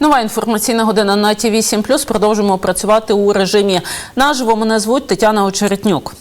Нова інформаційна година на Ті 8 Продовжуємо працювати у режимі наживо. Мене звуть Тетяна Очеретнюк.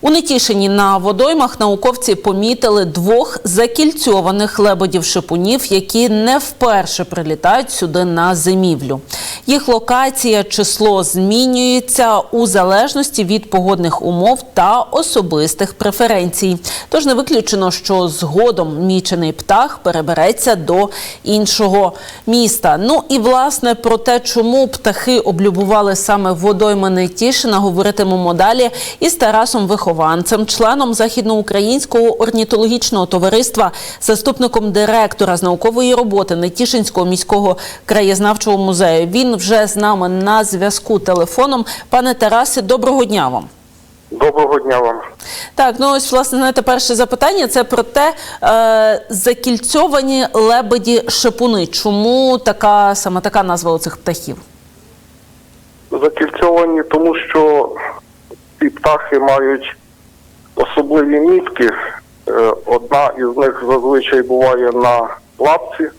У Нетішині на водоймах науковці помітили двох закільцьованих лебедів-шипунів, які не вперше прилітають сюди на зимівлю. Їх локація, число змінюється у залежності від погодних умов та особистих преференцій. Тож не виключено, що згодом мічений птах перебереться до іншого міста. Ну і власне про те, чому птахи облюбували саме водойми Нетішина, говоритимемо далі із Тарасом Вихованцем, членом західноукраїнського орнітологічного товариства, заступником директора з наукової роботи Нетішинського міського краєзнавчого музею. Він вже з нами на зв'язку телефоном. Пане Тарасе, доброго дня вам. Доброго дня вам. Так, ну ось власне знаєте, перше запитання це про те, е, закільцьовані лебеді шипуни. Чому така саме така назва у цих птахів? Закільцьовані, тому що ці птахи мають особливі мітки. Е, Одна із них зазвичай буває на лапці,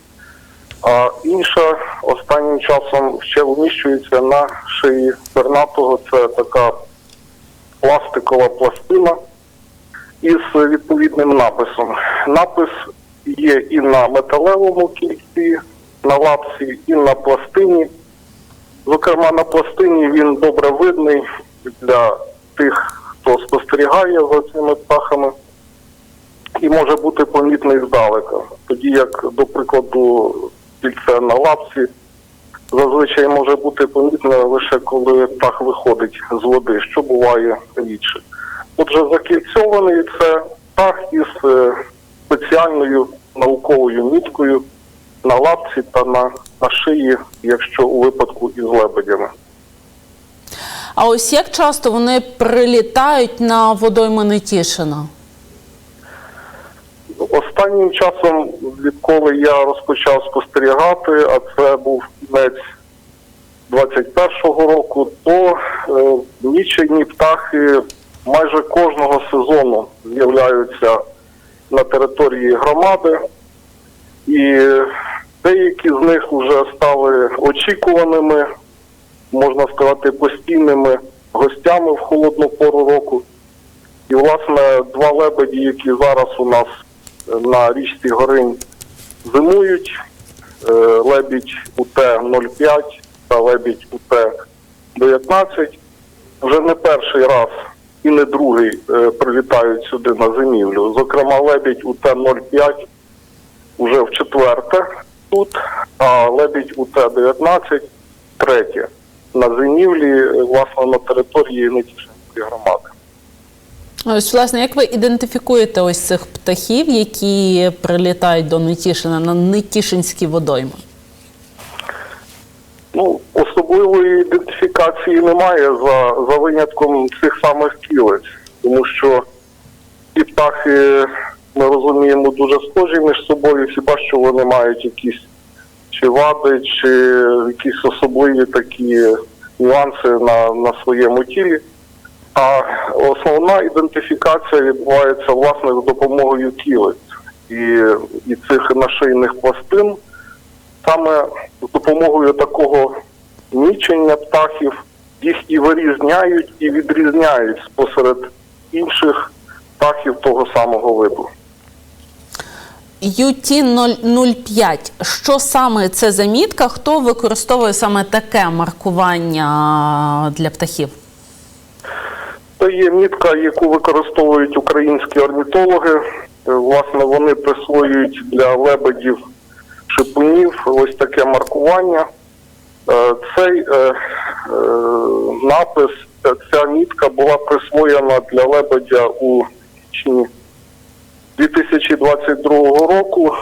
а інша останнім часом ще вміщується на шиї пернатого. Це така пластикова пластина із відповідним написом. Напис є і на металевому кільці, на лапці, і на пластині. Зокрема, на пластині він добре видний для тих, хто спостерігає за цими птахами, і може бути помітний здалека. Тоді як, до прикладу, кільце на лапці зазвичай може бути помітне лише коли птах виходить з води, що буває рідше. Отже, закільцьований це птах із е, спеціальною науковою міткою на лапці та на, на шиї, якщо у випадку із лебедями. А ось як часто вони прилітають на водойми Нетішина? Останнім часом, відколи я розпочав спостерігати, а це був кінець 21-го року, то е, нічийні птахи майже кожного сезону з'являються на території громади, і деякі з них вже стали очікуваними, можна сказати, постійними гостями в холодну пору року. І, власне, два лебеді, які зараз у нас е, на річці Горинь зимують, е, лебідь УТ-05 та лебідь УТ-19, вже не перший раз і не другий е, прилітають сюди на зимівлю. Зокрема, лебідь УТ-05 вже в четверте тут, а лебідь УТ-19 третє на зимівлі, е, власне, на території Нетішинської громади. Ось, власне, як ви ідентифікуєте ось цих птахів, які прилітають до Нетішина на Нетішинські водойми? Ну, особливої ідентифікації немає за, за винятком цих самих кілець, тому що ці птахи, ми розуміємо, дуже схожі між собою, хіба що вони мають якісь чи вади, чи якісь особливі такі нюанси на, на своєму тілі. А основна ідентифікація відбувається власне за допомогою кілець і, і цих нашийних пластин. Саме з допомогою такого нічення птахів їх і вирізняють, і відрізняють посеред інших птахів того самого виду. UT-005. Що саме це за мітка? Хто використовує саме таке маркування для птахів? Це є мітка, яку використовують українські орнітологи. Е, Власне, вони присвоюють для лебедів шипунів ось таке маркування. Е, Цей е, напис, ця мітка була присвоєна для лебедя у січні 2022 року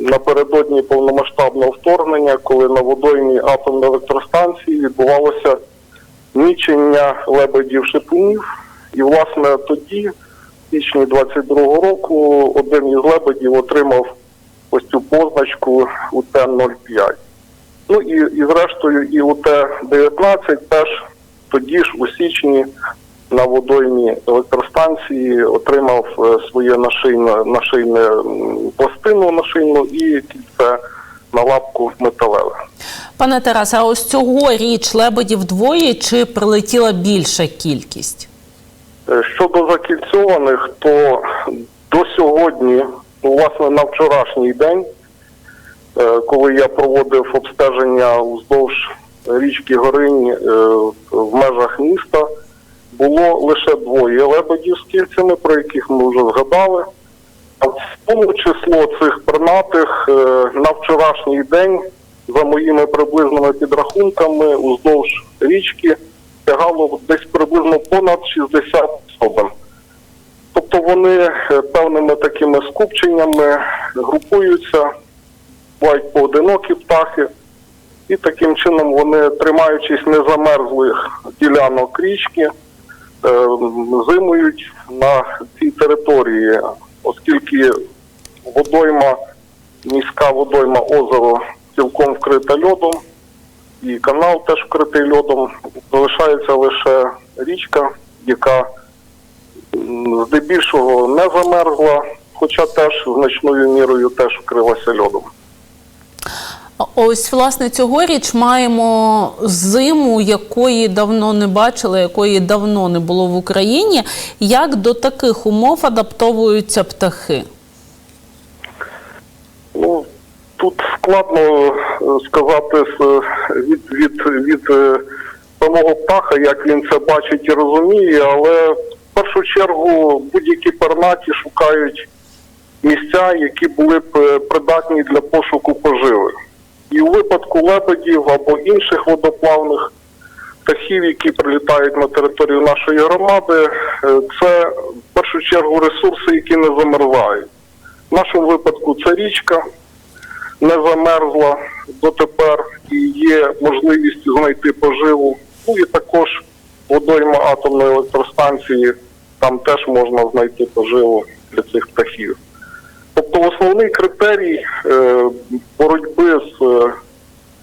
напередодні повномасштабного вторгнення, коли на водоймі атомної електростанції відбувалося нічення лебедів шипунів. І, власне, тоді, в січні 22-го року, один із лебедів отримав ось цю позначку УТ-05. Ну і, і зрештою, і УТ-19 теж тоді ж у січні на водоймі електростанції отримав е, своє нашийне, нашийне пластину нашийну і кільце на лапку металеве. Пане Тарасе, а ось цьогоріч лебедів двоє чи прилетіла більша кількість? Е, Щодо закільцьованих, то до сьогодні, ну, власне, на вчорашній день, е, коли я проводив обстеження уздовж річки Горинь е, в межах міста, було лише двоє лебедів з кільцями, про яких ми вже згадали. А в тому число цих пернатих е, на вчорашній день, за моїми приблизними підрахунками, уздовж річки тягало десь приблизно понад 60 особин. Тобто вони е, певними такими скупченнями групуються, бувають поодинокі птахи, і таким чином вони, тримаючись незамерзлих ділянок річки, зимують на цій території, оскільки водойма, міська водойма озеро цілком вкрита льодом, і канал теж вкритий льодом. Залишається лише річка, яка здебільшого не замерзла, хоча теж значною мірою теж вкрилася льодом. Ось, власне, цьогоріч маємо зиму, якої давно не бачили, якої давно не було в Україні. Як до таких умов адаптовуються птахи? Ну, тут складно е, сказати від, від, від е, самого птаха, як він це бачить і розуміє, але в першу чергу будь-які пернаті шукають місця, які були б е, придатні для пошуку поживи. І у випадку лебедів або інших водоплавних птахів, які прилітають на територію нашої громади, е, це в першу чергу ресурси, які не замерзають. В нашому випадку це річка не замерзла дотепер і є можливість знайти поживу. Ну і також водойма атомної електростанції, там теж можна знайти поживу для цих птахів. Тобто основний критерій е, боротьби з е,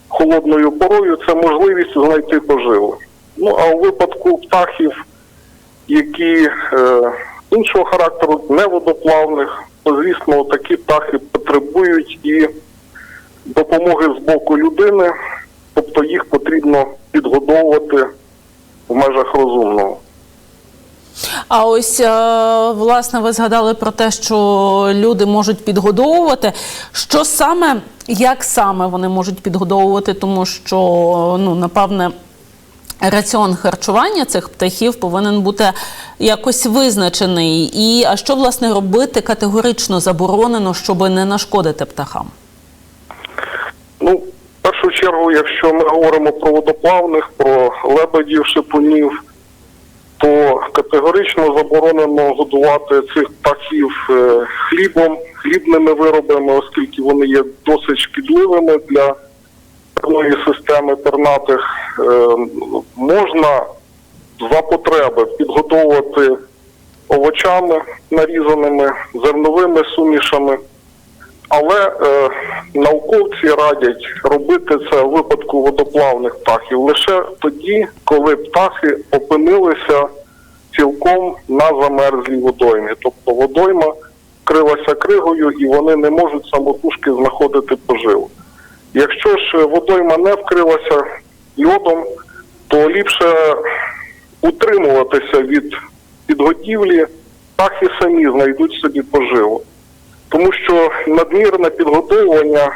холодною порою це можливість знайти поживу. Ну а у випадку птахів, які е, іншого характеру, не водоплавних, то звісно, такі птахи потребують і допомоги з боку людини, тобто їх потрібно підгодовувати в межах розумного. А ось е, власне ви згадали про те, що люди можуть підгодовувати. Що саме, як саме вони можуть підгодовувати, тому що ну напевне. Раціон харчування цих птахів повинен бути якось визначений. І а що власне робити категорично заборонено, щоб не нашкодити птахам? Ну, в першу чергу, якщо ми говоримо про водоплавних, про лебедів, шипунів, категорично заборонено годувати цих птахів е, хлібом, хлібними виробами, оскільки вони є досить шкідливими для нервної системи пернатих. Е, Можна за потреби підгодовувати овочами нарізаними, зерновими сумішами. Але е, науковці радять робити це в випадку водоплавних птахів лише тоді, коли птахи опинилися цілком на замерзлій водоймі. Тобто водойма вкрилася кригою і вони не можуть самотужки знаходити поживу. Якщо ж водойма не вкрилася льодом, то ліпше утримуватися від підготівлі, птахи самі знайдуть собі поживу тому що надмірне підготовлення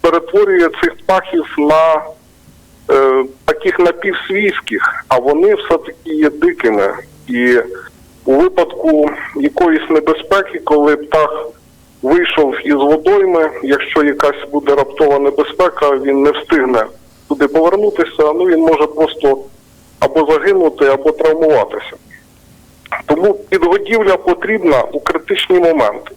перетворює цих птахів на е, таких напівсвійських, а вони все-таки є дикими. І у випадку якоїсь небезпеки, коли птах вийшов із водойми, якщо якась буде раптова небезпека, він не встигне туди повернутися, ну він може просто або загинути, або травмуватися. Тому підгодівля потрібна у критичні моменти.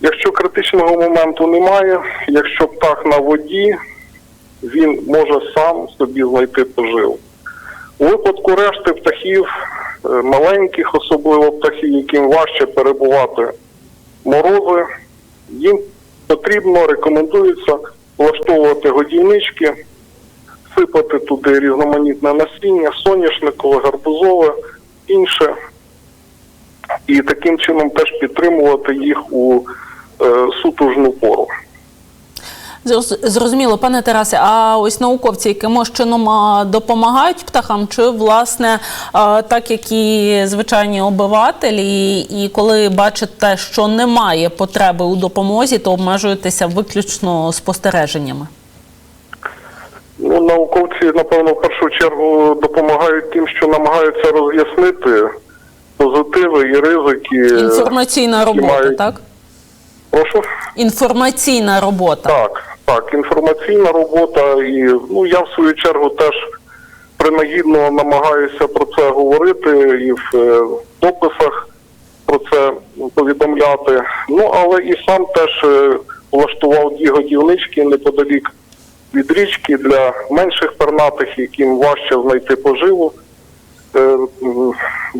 Якщо критичного моменту немає, якщо птах на воді, він може сам собі знайти поживу. У випадку решти птахів, маленьких, особливо птахів, яким важче перебувати морози, їм потрібно, рекомендується влаштовувати годівнички, сипати туди різноманітне насіння, соняшникове, гарбузове, інше, і таким чином теж підтримувати їх у е, сутужну пору. Зроз- Зрозуміло, пане Тарасе. А ось науковці якимось чином допомагають птахам, чи власне так як і звичайні обивателі, і коли бачите, що немає потреби у допомозі, то обмежуєтеся виключно спостереженнями. Ну, науковці, напевно, в першу чергу допомагають тим, що намагаються роз'яснити позитиви і ризики. Інформаційна робота, мають- так? Прошу. Інформаційна робота. Так, так, інформаційна робота, і ну я в свою чергу теж принагідно намагаюся про це говорити і в е, дописах про це повідомляти. Ну але і сам теж е, влаштував дві годівнички неподалік від річки для менших пернатих, яким важче знайти поживу е, в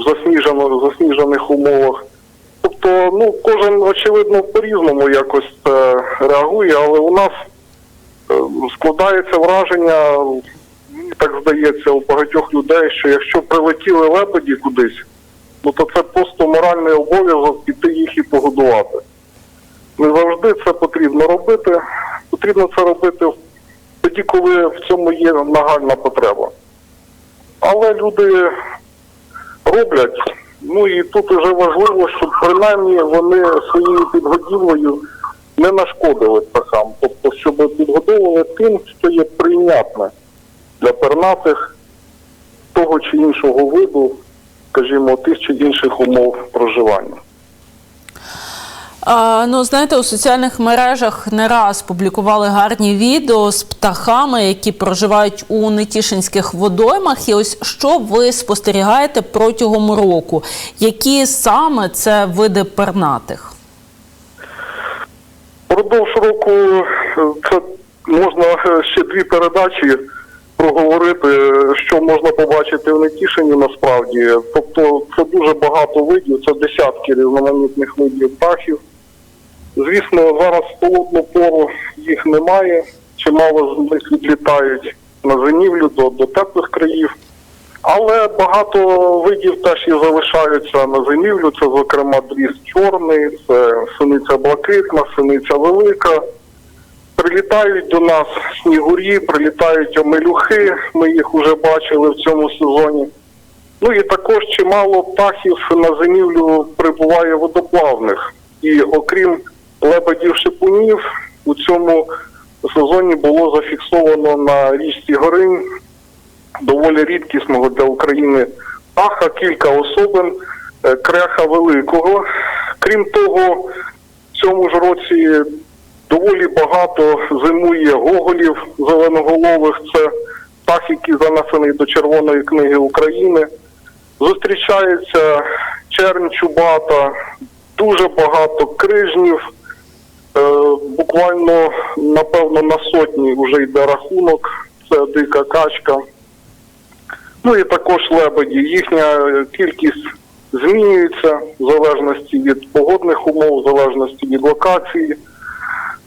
засніжено, засніжених умовах. Тобто, ну кожен очевидно по-різному якось це реагує, але у нас складається враження, мені так здається, у багатьох людей, що якщо прилетіли лебеді кудись, ну то це просто моральний обов'язок піти їх і погодувати. Не завжди це потрібно робити. Потрібно це робити тоді, коли в цьому є нагальна потреба. Але люди роблять. Ну і тут вже важливо, щоб принаймні вони своєю підгодівлею не нашкодили птахам. Тобто, щоб підгодовували тим, що є прийнятне для пернатих того чи іншого виду, скажімо, тих чи інших умов проживання. Ну, знаєте, у соціальних мережах не раз публікували гарні відео з птахами, які проживають у нетішинських водоймах. І ось що ви спостерігаєте протягом року? Які саме це види пернатих? Продовж року е, це можна е, ще дві передачі проговорити, е, що можна побачити в Нетішині насправді. Тобто це дуже багато видів, це десятки різноманітних видів птахів. Звісно, зараз холодну пору їх немає. Чимало з них відлітають на зимівлю до, до теплих країв. Але багато видів теж і залишаються на зимівлю. Це, зокрема, дріс чорний, це синиця блакитна, синиця велика. Прилітають до нас снігурі, прилітають омелюхи. Ми їх вже бачили в цьому сезоні. Ну і також чимало птахів на зимівлю прибуває водоплавних. І окрім лебедів шипунів, у цьому сезоні було зафіксовано на річці Горинь доволі рідкісного для України птаха, кілька особин е, кряха великого. Крім того, в цьому ж році доволі багато зимує гоголів зеленоголових. Це птах, який занесений до Червоної книги України. Зустрічається чернь чубата, дуже багато крижнів. Е, буквально, напевно, на сотні вже йде рахунок. Це дика качка. Ну і також лебеді. Їхня е, кількість змінюється в залежності від погодних умов, в залежності від локації.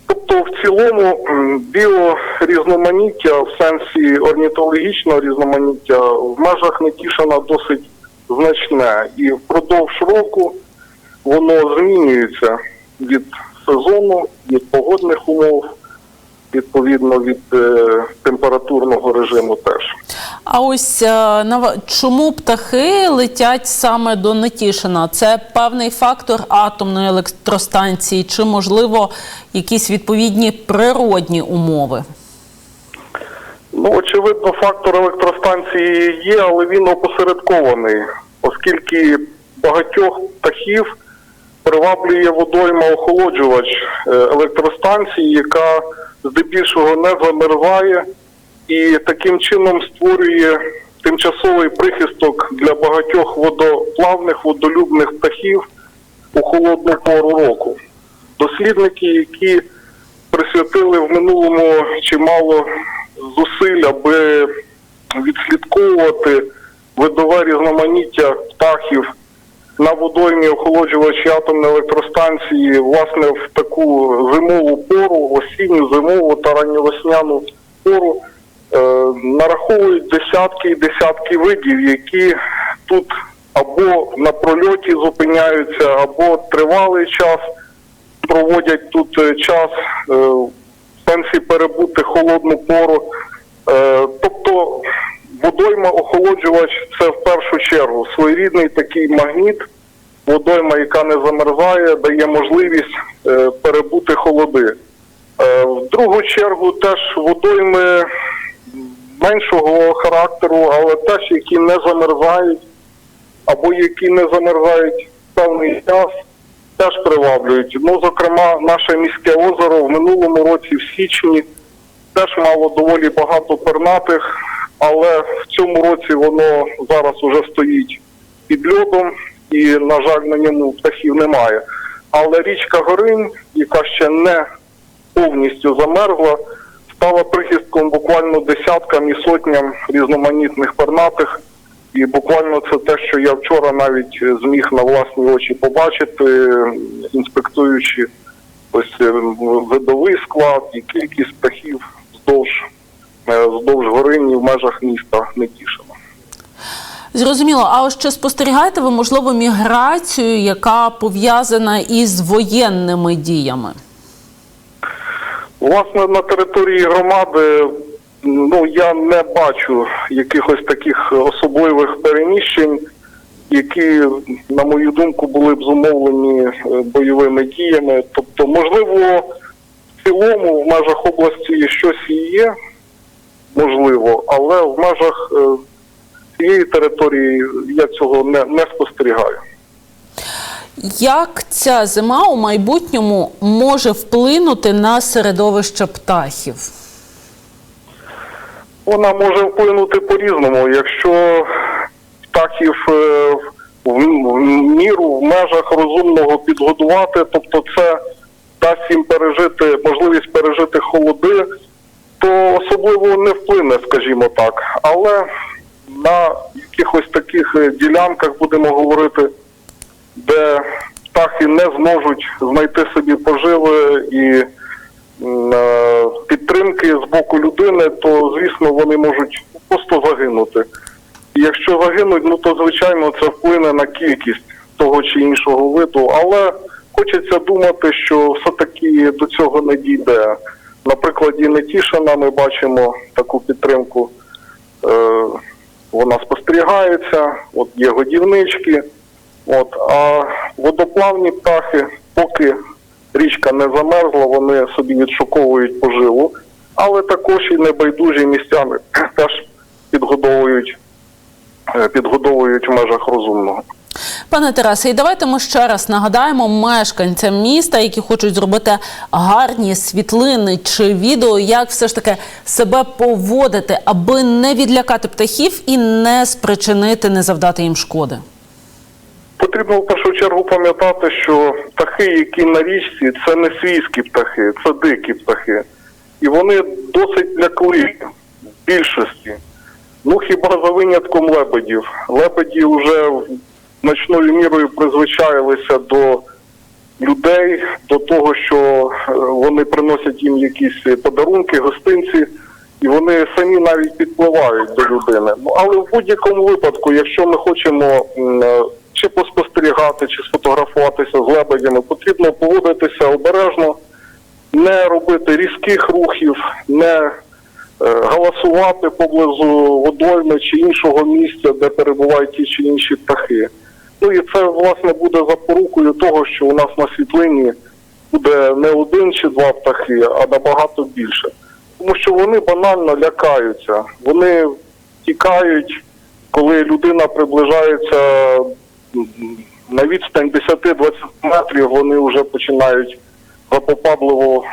Тобто, в цілому біорізноманіття в сенсі орнітологічного різноманіття в межах Нетішина досить значне. І впродовж року воно змінюється від сезону, від погодних умов, відповідно від е, температурного режиму теж. А ось е, чому птахи летять саме до Нетішина? Це певний фактор атомної електростанції, чи можливо якісь відповідні природні умови? Ну, очевидно, фактор електростанції є, але він опосередкований, оскільки багатьох птахів приваблює водойма охолоджувач е, електростанції, яка здебільшого не замерзає і таким чином створює тимчасовий прихисток для багатьох водоплавних, водолюбних птахів у холодну пору року. Дослідники, які присвятили в минулому чимало зусиль, аби відслідковувати видове різноманіття птахів на водоймі охолоджувачі атомної електростанції, власне, в таку зимову пору, осінню, зимову та ранньовесняну пору, е, нараховують десятки і десятки видів, які тут або на прольоті зупиняються, або тривалий час проводять тут е, час. Е, пенсії перебути холодну пору. Е, тобто водойма охолоджувач це в першу чергу своєрідний такий магніт, водойма, яка не замерзає, дає можливість е, перебути холоди. Е, в другу чергу теж водойми меншого характеру, але теж які не замерзають, або які не замерзають певний час, теж приваблюють. Ну, зокрема, наше міське озеро в минулому році, в січні, теж мало доволі багато пернатих, але в цьому році воно зараз уже стоїть під льодом, і, на жаль, на ньому птахів немає. Але річка Горинь, яка ще не повністю замерзла, стала прихистком буквально десяткам і сотням різноманітних пернатих. І буквально це те, що я вчора навіть зміг на власні очі побачити, інспектуючи ось е, видовий склад і кількість птахів вздовж, вздовж горині в межах міста Нетішина. Зрозуміло. А ось чи спостерігаєте ви можливо міграцію, яка пов'язана із воєнними діями? Власне, на території громади ну я не бачу якихось таких особливих переміщень, які, на мою думку, були б зумовлені е, бойовими діями. Тобто, можливо, в цілому в межах області щось і є, можливо, але в межах е, цієї території я цього не, не спостерігаю. Як ця зима у майбутньому може вплинути на середовище птахів? Вона може вплинути по-різному. Якщо птахів е, в, в міру в межах розумного підгодувати, тобто це дасть їм пережити можливість пережити холоди, то особливо не вплине, скажімо так. Але на якихось таких е, ділянках будемо говорити, де птахи не зможуть знайти собі поживи і е, підтримки з боку людини, то звісно вони можуть просто загинути. І якщо загинуть, ну то звичайно це вплине на кількість того чи іншого виду, але хочеться думати, що все-таки до цього не дійде. На прикладі Нетішина ми бачимо таку підтримку. Е, вона спостерігається, от є годівнички. От, а водоплавні птахи, поки річка не замерзла, вони собі відшуковують поживу, але також і небайдужі містяни теж підгодовують, е, підгодовують в межах розумного. Пане Тарасе, і давайте ми ще раз нагадаємо мешканцям міста, які хочуть зробити гарні світлини чи відео, як все ж таки себе поводити, аби не відлякати птахів і не спричинити, не завдати їм шкоди. Потрібно в першу чергу пам'ятати, що птахи, які на річці, це не свійські птахи, це дикі птахи. І вони досить лякливі в більшості. Ну хіба за винятком лебедів. Лебеді вже значною мірою призвичаїлися до людей, до того, що е, вони приносять їм якісь подарунки, гостинці, і вони самі навіть підпливають до людини. Ну але в будь-якому випадку, якщо ми хочемо е, чи поспостерігати, чи сфотографуватися з лебедями, потрібно поводитися обережно, не робити різких рухів, не е, галасувати поблизу водойми чи іншого місця, де перебувають ті чи інші птахи. Ну і це власне буде запорукою того, що у нас на світлині буде не один чи два птахи, а набагато більше. Тому що вони банально лякаються, вони тікають, коли людина приближається на відстань 10-20 метрів, вони вже починають запопадливо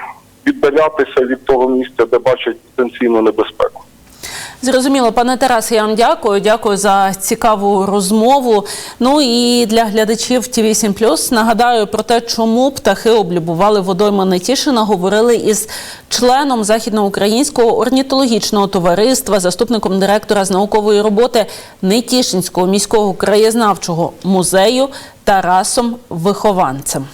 віддалятися від того місця, де бачать потенційну небезпеку. Зрозуміло, пане Тарасе, я вам дякую. Дякую за цікаву розмову. Ну і для глядачів ТІВІ 7 нагадаю про те, чому птахи облюбували водойма Нетішина. Говорили із членом західноукраїнського орнітологічного товариства, заступником директора з наукової роботи Нетішинського міського краєзнавчого музею Тарасом Вихованцем.